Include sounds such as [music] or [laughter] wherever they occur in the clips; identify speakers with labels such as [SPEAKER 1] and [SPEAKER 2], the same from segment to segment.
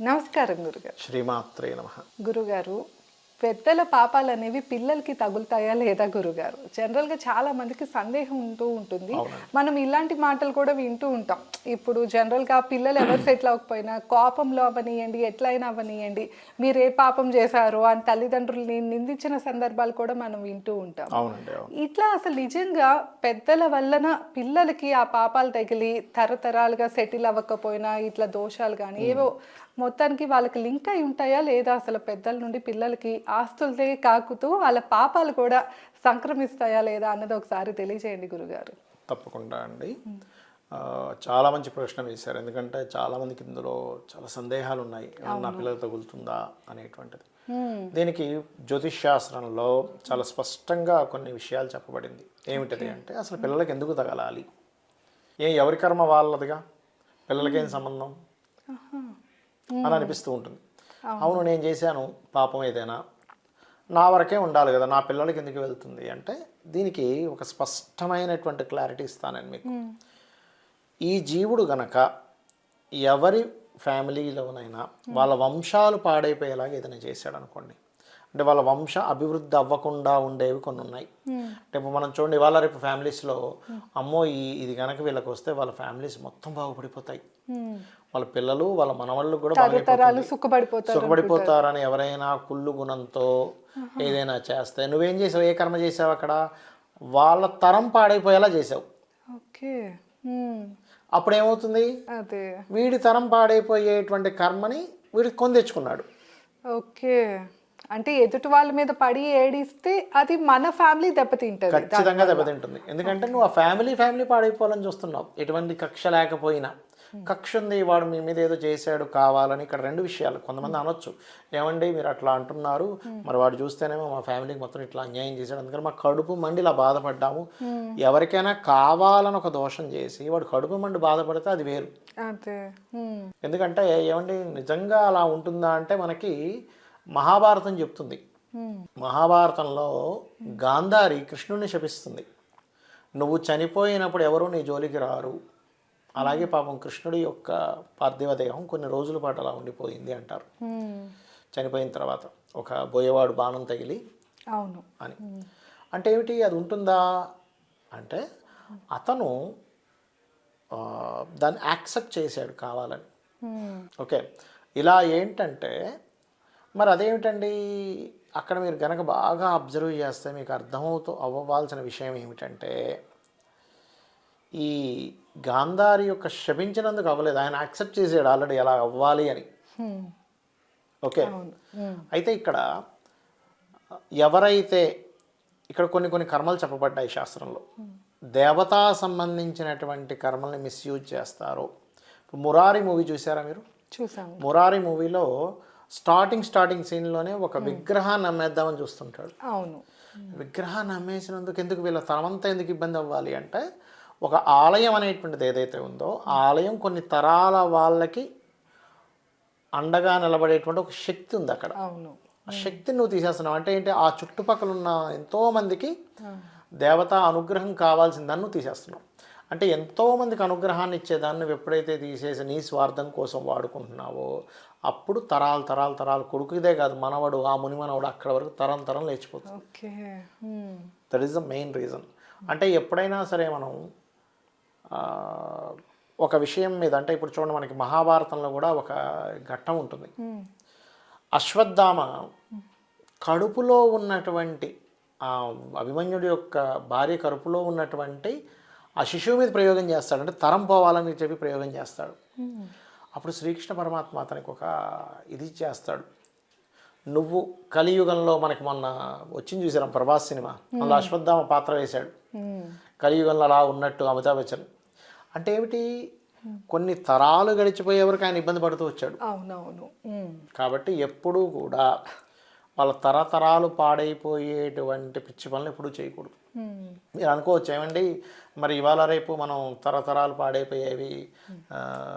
[SPEAKER 1] నమస్కారం గురుగారు.
[SPEAKER 2] శ్రీమాత్రే నమ.
[SPEAKER 1] గురుగారు పెద్దల పాపాలు అనేవి పిల్లలకి తగులుతాయా లేదా గురుగారు? జనరల్గా చాలా మందికి సందేహం ఉంటూ ఉంటుంది. మనం ఇలాంటి మాటలు కూడా వింటూ ఉంటాం. ఇప్పుడు జనరల్గా పిల్లలు ఎవరు సెటిల్ అవ్వకపోయినా కోపంలో అవనియండి ఎట్లయినా అవనియండి మీరు ఏ పాపం చేశారో అని తల్లిదండ్రుల్ని నిందించిన సందర్భాలు కూడా మనం వింటూ ఉంటాం. ఇట్లా అసలు నిజంగా పెద్దల వలన పిల్లలకి ఆ పాపాలు తగిలి తరతరాలుగా సెటిల్ అవ్వకపోయినా ఇట్లా దోషాలు కానీ ఏవో మొత్తానికి వాళ్ళకి లింక్ అయి ఉంటాయా లేదా అసలు పెద్దల నుండి పిల్లలకి ఆస్తులతే కాకుతూ వాళ్ళ పాపాలు కూడా సంక్రమిస్తాయా లేదా అన్నది ఒకసారి తెలియజేయండి గురుగారు.
[SPEAKER 2] తప్పకుండా అండి. చాలా మంచి ప్రశ్న వేశారు. ఎందుకంటే చాలా మందికి ఇందులో చాలా సందేహాలు ఉన్నాయి. నా పిల్లలు తగులుతుందా అనేటువంటిది. దీనికి జ్యోతిష్ శాస్త్రంలో చాలా స్పష్టంగా కొన్ని విషయాలు చెప్పబడింది. ఏమిటది అంటే అసలు పిల్లలకి ఎందుకు తగలాలి? ఏ ఎవరి కర్మ వాళ్ళదిగా? పిల్లలకేం సంబంధం? అని అనిపిస్తూ ఉంటుంది. అవును. నేను చేశాను పాపం ఏదైనా. నా వరకే ఉండాలి కదా నా పిల్లలకి ఎందుకు వెళ్తుంది అంటే దీనికి ఒక స్పష్టమైనటువంటి క్లారిటీ ఇస్తాను నేను మీకు. ఈ జీవుడు గనక ఎవరి ఫ్యామిలీలోనైనా వాళ్ళ వంశాలు పాడైపోయేలాగా ఏదైనా చేశాడు అనుకోండి అంటే వాళ్ళ వంశ అభివృద్ధి అవ్వకుండా ఉండేవి కొన్ని ఉన్నాయి. అంటే మనం చూడండి ఇవాళ రేపు ఫ్యామిలీస్లో అమ్మో ఈ ఇది గనక వీళ్ళకి వస్తే వాళ్ళ ఫ్యామిలీస్ మొత్తం బాగుపడిపోతాయి. వాళ్ళ పిల్లలు వాళ్ళ మనవాళ్ళు కూడా
[SPEAKER 1] సుఖపడిపోతారు
[SPEAKER 2] సుఖపడిపోతారని ఎవరైనా కుళ్ళు గుణంతో ఏదైనా చేస్తే నువ్వేం చేసావు ఏ కర్మ చేసావు అక్కడ? వాళ్ళ తరం పాడైపోయేలా చేసావు. అప్పుడు ఏమవుతుంది వీడి తరం పాడైపోయేటువంటి కర్మని వీడికి కొని తెచ్చుకున్నాడు.
[SPEAKER 1] ఓకే. అంటే ఎదుటి వాళ్ళ మీద పడి ఏడిస్తే అది మన ఫ్యామిలీ దెబ్బతింటది.
[SPEAKER 2] ఖచ్చితంగా దెబ్బతింటుంది. ఎందుకంటే నువ్వు ఆ ఫ్యామిలీ ఫ్యామిలీ పాడైపోవాలని చూస్తున్నావు. ఎటువంటి కక్ష లేకపోయినా. కక్ష ఉంది వాడు మీ మీద ఏదో చేశాడు కావాలని ఇక్కడ రెండు విషయాలు కొంతమంది అనొచ్చు. ఏమండి మీరు అట్లా అంటున్నారు. మరి వాడు చూస్తేనేమో మా ఫ్యామిలీకి మొత్తం ఇట్లా అన్యాయం చేశాడు. అందుకని మా కడుపు మండి ఇలా బాధపడ్డాము. ఎవరికైనా కావాలని ఒక దోషం చేసి వాడు కడుపు మండి బాధపడితే అది వేరు. ఎందుకంటే ఏమండి నిజంగా అలా ఉంటుందా అంటే మనకి మహాభారతం చెప్తుంది. మహాభారతంలో గాంధారి కృష్ణుడిని శపిస్తుంది. నువ్వు చనిపోయినప్పుడు ఎవరు నీ జోలికి రారు? అలాగే పాపం కృష్ణుడి యొక్క పార్థివ దేహం కొన్ని రోజుల పాటు అలా ఉండిపోయింది అంటారు. చనిపోయిన తర్వాత ఒక బోయేవాడు బాణం తగిలి
[SPEAKER 1] అవును.
[SPEAKER 2] అని. అంటే ఏమిటి? అది ఉంటుందా? అంటే అతను దాన్ని యాక్సెప్ట్ చేశాడు కావాలని. ఓకే. ఇలా ఏంటంటే మరి అదేమిటండి? అక్కడ మీరు గనక బాగా అబ్జర్వ్ చేస్తే మీకు అర్థమవుతూ అవ్వాల్సిన విషయం ఏమిటంటే ఈ గాంధారి యొక్క శపించినందుకు అవ్వలేదు. ఆయన యాక్సెప్ట్ చేసాడు ఆల్రెడీ అలా అవ్వాలి అని. ఓకే. అయితే ఇక్కడ ఎవరైతే ఇక్కడ కొన్ని కొన్ని కర్మలు చెప్పబడ్డాయి శాస్త్రంలో. దేవతా సంబంధించినటువంటి కర్మల్ని మిస్యూజ్ చేస్తారో. మురారి మూవీ చూసారా మీరు?
[SPEAKER 1] చూసాము
[SPEAKER 2] మురారి మూవీలో స్టార్టింగ్ స్టార్టింగ్ సీన్లోనే ఒక విగ్రహాన్ని అమ్మేద్దామని చూస్తుంటాడు.
[SPEAKER 1] అవును.
[SPEAKER 2] విగ్రహాన్ని అమ్మేసినందుకు ఎందుకు వీళ్ళ తరమంతా ఎందుకు ఇబ్బంది అవ్వాలి అంటే ఒక ఆలయం అనేటువంటిది ఏదైతే ఉందో ఆ ఆలయం కొన్ని తరాల వాళ్ళకి అండగా నిలబడేటువంటి ఒక శక్తి ఉంది అక్కడ.
[SPEAKER 1] అవును.
[SPEAKER 2] ఆ శక్తిని నువ్వు తీసేస్తున్నావు అంటే ఏంటి? ఆ చుట్టుపక్కల ఉన్న ఎంతో మందికి దేవత అనుగ్రహం కావాల్సిన దాన్ని నువ్వు తీసేస్తున్నావు. అంటే ఎంతో మందికి అనుగ్రహాన్ని ఇచ్చేదాన్ని నువ్వు ఎప్పుడైతే తీసేసి నీ స్వార్థం కోసం వాడుకుంటున్నావో అప్పుడు తరాలు తరాలు తరాలు కొడుకుదే కాదు మనవడు ఆ ముని మనవడు అక్కడ వరకు తరం తరం లేచిపోతుంది. That is the main reason అంటే ఎప్పుడైనా సరే మనం ఒక విషయం మీద అంటే ఇప్పుడు చూడండి మనకి మహాభారతంలో కూడా ఒక ఘట్టం ఉంటుంది. అశ్వత్థామ కడుపులో ఉన్నటువంటి ఆ అభిమన్యుడి యొక్క భార్య కడుపులో ఉన్నటువంటి ఆ శిశువు మీద ప్రయోగం చేస్తాడు అంటే తరం పోవాలని చెప్పి ప్రయోగం చేస్తాడు. అప్పుడు శ్రీకృష్ణ పరమాత్మ అతనికి ఒక ఇది చేస్తాడు. నువ్వు కలియుగంలో మనకి మొన్న వచ్చింది చూసారా ప్రభాస్ సినిమా? అందులో అశ్వత్థామ పాత్ర వేశాడు. కలియుగంలో అలా ఉన్నట్టు అమితాబ్ బచ్చన్. అంటే ఏమిటి? కొన్ని తరాలు గడిచిపోయే వరకు ఆయన ఇబ్బంది పడుతూ వచ్చాడు.
[SPEAKER 1] అవునవును.
[SPEAKER 2] కాబట్టి ఎప్పుడూ కూడా వాళ్ళ తరతరాలు పాడైపోయేటువంటి పిచ్చి పనులు ఎప్పుడూ చేయకూడదు. మీరు అనుకోవచ్చు ఏమండి? మరి ఇవాళ రేపు మనం తరతరాలు పాడైపోయేవి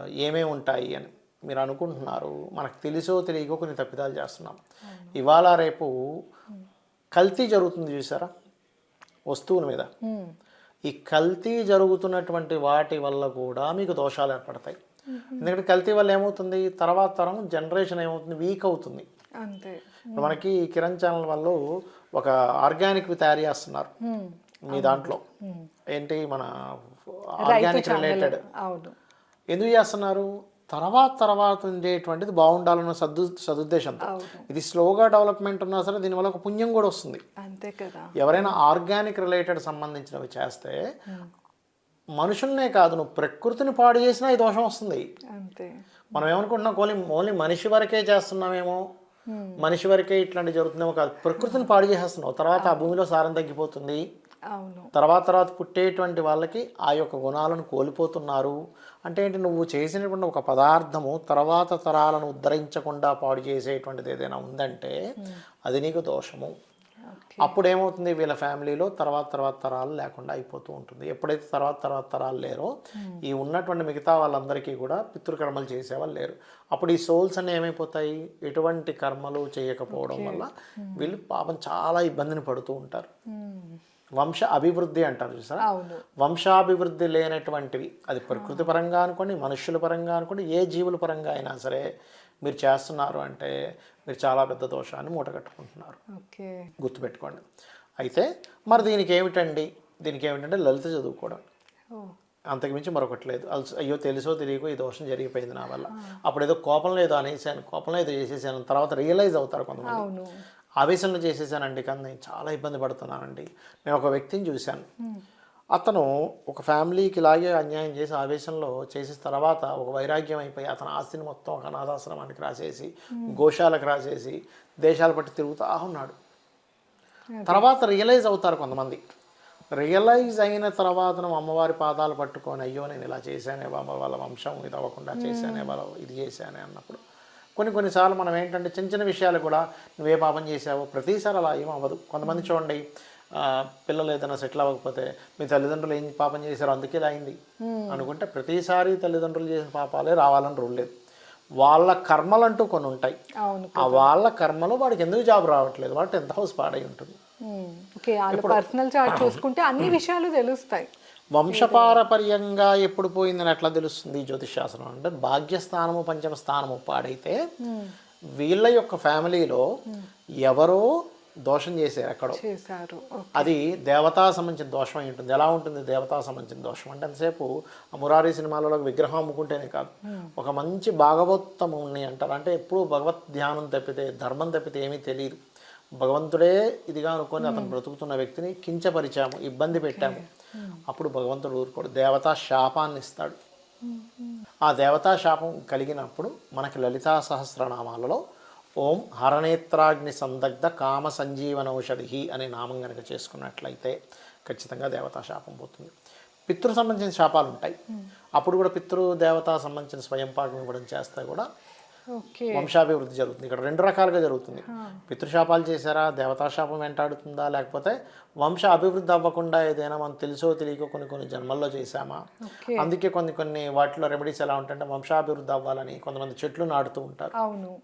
[SPEAKER 2] ఏమేమి ఉంటాయి అని మీరు అనుకుంటున్నారు. మనకు తెలుసో తెలియకో కొన్ని తప్పిదాలు చేస్తున్నాం. ఇవాళ రేపు కల్తీ జరుగుతుంది చూసారా? వస్తువుల మీద. ఈ కల్తీ జరుగుతున్నటువంటి వాటి వల్ల కూడా మీకు దోషాలు ఏర్పడతాయి. ఎందుకంటే కల్తీ వల్ల ఏమవుతుంది? తర్వాత తరం జనరేషన్ ఏమవుతుంది? వీక్ అవుతుంది.
[SPEAKER 1] అంతే.
[SPEAKER 2] మనకి కిరణ్ ఛానల్ వాళ్ళు ఒక ఆర్గానిక్ తయారు చేస్తున్నారు. మీ దాంట్లో. ఏంటి మన ఆర్గానిక్ రిలేటెడ్? ఎందుకు చేస్తున్నారు? తర్వాత తర్వాత ఉండేటువంటిది బాగుండాలన్న సదు సదుద్దేశంతో. ఇది స్లోగా డెవలప్మెంట్ ఉన్నా సరే దీనివల్ల ఒక పుణ్యం కూడా వస్తుంది.
[SPEAKER 1] అంతే కదా.
[SPEAKER 2] ఎవరైనా ఆర్గానిక్ రిలేటెడ్ సంబంధించినవి చేస్తే మనుషుల్నే కాదు నువ్వు ప్రకృతిని పాడు చేసినా ఈ దోషం వస్తుంది.
[SPEAKER 1] అంతే.
[SPEAKER 2] మనం ఏమనుకుంటున్నాం ఓన్లీ ఓన్లీ మనిషి వరకే చేస్తున్నామేమో? మనిషి వరకే ఇట్లాంటివి జరుగుతుందేమో కాదు. ప్రకృతిని పాడు చేసేస్తున్నావు. తర్వాత ఆ భూమిలో సారం తగ్గిపోతుంది. తర్వాత తర్వాత పుట్టేటువంటి వాళ్ళకి ఆ యొక్క గుణాలను కోల్పోతున్నారు. అంటే ఏంటి? నువ్వు చేసినటువంటి ఒక పదార్థము తర్వాత తరాలను ఉద్ధరించకుండా పాడు చేసేటువంటిది ఏదైనా ఉందంటే అది నీకు దోషము. అప్పుడు ఏమవుతుంది వీళ్ళ ఫ్యామిలీలో తర్వాత తర్వాత తరాలు లేకుండా అయిపోతూ ఉంటుంది. ఎప్పుడైతే తర్వాత తర్వాత తరాలు లేరో ఈ ఉన్నటువంటి మిగతా వాళ్ళందరికీ కూడా పితృకర్మలు చేసేవాళ్ళు లేరు. అప్పుడు ఈ సోల్స్ అన్నీ ఏమైపోతాయి? ఎటువంటి కర్మలు చేయకపోవడం వల్ల వీళ్ళు పాపం చాలా ఇబ్బందిని పడుతూ ఉంటారు. వంశ అభివృద్ధి అంటారు చూసారా? వంశాభివృద్ధి లేనటువంటివి. అది ప్రకృతి పరంగా అనుకోండి మనుషుల పరంగా అనుకోండి ఏ జీవుల పరంగా అయినా సరే మీరు చేస్తున్నారు అంటే మీరు చాలా పెద్ద దోషాన్ని మూటగట్టుకుంటున్నారు.
[SPEAKER 1] ఓకే.
[SPEAKER 2] గుర్తుపెట్టుకోండి. అయితే మరి దీనికి ఏమిటండి? దీనికి ఏమిటంటే లలిత చదువుకోవడం. అంతకుమించి మరొకటి లేదు. అలసి- అయ్యో తెలుసో తెలియకో ఈ దోషం జరిగిపోయింది నా వల్ల. అప్పుడు ఏదో కోపంలో ఏదో అనేసాను కోపంలో ఏదో చేసేసాను తర్వాత రియలైజ్ అవుతారు కొంతమంది. ఆవేశంలో చేసేసానండి కానీ నేను చాలా ఇబ్బంది పడుతున్నానండి. నేను ఒక వ్యక్తిని చూశాను. అతను ఒక ఫ్యామిలీకి ఇలాగే అన్యాయం చేసి ఆవేశంలో చేసిన తర్వాత ఒక వైరాగ్యం అయిపోయి అతని ఆస్తిని మొత్తం ఒక అనాథాశ్రమానికి రాసేసి గోశాలకు రాసేసి దేశాలు పట్టి తిరుగుతూ ఉన్నాడు. తర్వాత రియలైజ్ అవుతారు కొంతమంది. రియలైజ్ అయిన తర్వాత నువ్వు అమ్మవారి పాదాలు పట్టుకొని అయ్యో నేను ఇలా చేశానే బాబా వాళ్ళ వంశం ఇది అవ్వకుండా చేశానే వాళ్ళ ఇది చేశానే అన్నప్పుడు. కొన్ని కొన్నిసార్లు మనం ఏంటంటే చిన్న చిన్న విషయాలు కూడా నువ్వే పాపం చేసావో ప్రతిసారి అలా ఏం అవ్వదు కొంతమంది చూడండి పిల్లలు ఏదైనా సెటిల్ అవ్వకపోతే మీ తల్లిదండ్రులు ఏం పాపం చేశారో అందుకే అయింది అనుకుంటే ప్రతిసారి తల్లిదండ్రులు చేసిన పాపాలే రావాలని రూల్ లేదు. వాళ్ళ కర్మలంటూ కొన్ని ఉంటాయి. ఆ వాళ్ళ కర్మలో వాడికి ఎందుకు జాబ్ రావట్లేదు? వాడు టెన్త్ హౌస్ పాడై ఉంటుంది.
[SPEAKER 1] పర్సనల్ చార్ట్ [coughs] చూసుకుంటే అన్ని విషయాలు తెలుస్తాయి.
[SPEAKER 2] వంశపారపర్యంగా ఎప్పుడు పోయిందని ఎట్లా తెలుస్తుంది జ్యోతిష్ శాస్త్రం? అంటే భాగ్యస్థానము పంచమ స్థానము పాడైతే వీళ్ళ యొక్క ఫ్యామిలీలో ఎవరో దోషం చేశారు ఎక్కడో.
[SPEAKER 1] చేశారు.
[SPEAKER 2] అది దేవతా సంబంధించిన దోషం అయి ఉంటుంది. ఎలా ఉంటుంది దేవతా సంబంధించిన దోషం? అంటే ఎంతసేపు ఆ మురారి సినిమాలలో విగ్రహం అమ్ముకుంటేనే కాదు. ఒక మంచి భాగవత్తముని అంటారు. అంటే ఎప్పుడు భగవత్ ధ్యానం తప్పితే ధర్మం తప్పితే ఏమీ తెలియదు. భగవంతుడే ఇదిగా అనుకొని అతను బ్రతుకుతున్న వ్యక్తిని కించపరిచాము ఇబ్బంది పెట్టాము. అప్పుడు భగవంతుడు ఊరుకోడు. దేవతా శాపాన్ని ఇస్తాడు. ఆ దేవతా శాపం కలిగినప్పుడు మనకి లలితా సహస్రనామాలలో ఓం హరనేత్రాగ్ని సందగ్ధ కామ సంజీవనౌషధి అనే నామం కనుక చేసుకున్నట్లయితే ఖచ్చితంగా దేవతా శాపం పోతుంది. పితృ సంబంధించిన శాపాలు ఉంటాయి అప్పుడు కూడా పితృ దేవతా సంబంధించిన స్వయం పాకం ఇవ్వడం చేస్తే కూడా వంశాభివృద్ధి జరుగుతుంది. ఇక్కడ రెండు రకాలుగా జరుగుతుంది. పితృశాపాలు చేశారా? దేవతాశాపం వెంటాడుతుందా లేకపోతే వంశ అభివృద్ధి అవ్వకుండా ఏదైనా మనం తెలుసో తెలియకో కొన్ని కొన్ని జన్మల్లో చేశామా? అందుకే కొన్ని కొన్ని వాటిలో రెమెడీస్ ఎలా ఉంటాయంటే వంశాభివృద్ధి అవ్వాలని కొంతమంది చెట్లు నాటుతూ ఉంటారు.
[SPEAKER 1] అవును.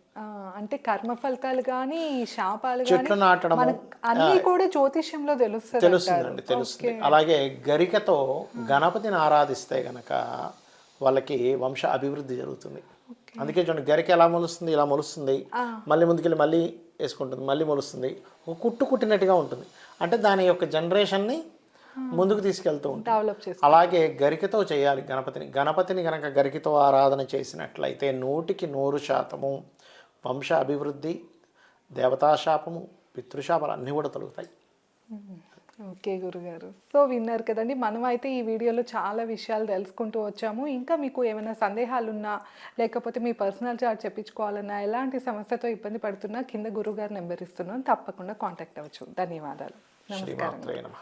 [SPEAKER 1] అంటే కర్మ ఫలితాలు కానీ శాపాలు
[SPEAKER 2] చెట్లు
[SPEAKER 1] మనకు అన్ని కూడా జ్యోతిష్యంలో తెలుస్తుంది
[SPEAKER 2] తెలుస్తుందండి తెలుస్తుంది. అలాగే గరికతో గణపతిని ఆరాధిస్తే గనక వాళ్ళకి వంశ అభివృద్ధి జరుగుతుంది. అందుకే చూడండి గరిక ఎలా మొలుస్తుంది ఇలా మొలుస్తుంది. మళ్ళీ ముందుకెళ్ళి మళ్ళీ వేసుకుంటుంది మళ్ళీ మొలుస్తుంది. ఒక కుట్టు కుట్టినట్టుగా ఉంటుంది. అంటే దాని యొక్క జనరేషన్ని ముందుకు తీసుకెళ్తూ ఉంటుంది. అలాగే గరికతో చేయాలి గణపతిని. గణపతిని గనక గరికతో ఆరాధన చేసినట్లయితే నూటికి నూరు శాతము వంశ అభివృద్ధి దేవతాశాపము పితృశాపాలు అన్నీ కూడా తొలుగుతాయి.
[SPEAKER 1] ఓకే గురుగారు. సో విన్నారు కదండి. మనం అయితే ఈ వీడియోలో చాలా విషయాలు తెలుసుకుంటూ వచ్చాము. ఇంకా మీకు ఏమైనా సందేహాలు ఉన్నా లేకపోతే మీ పర్సనల్ చార్ట్ చెప్పించుకోవాలన్నా ఎలాంటి సమస్యతో ఇబ్బంది పడుతున్నా కింద గురుగారు నెంబర్ ఇస్తున్నాను. తప్పకుండా కాంటాక్ట్ అవ్వచ్చు. ధన్యవాదాలు. నమస్కారం.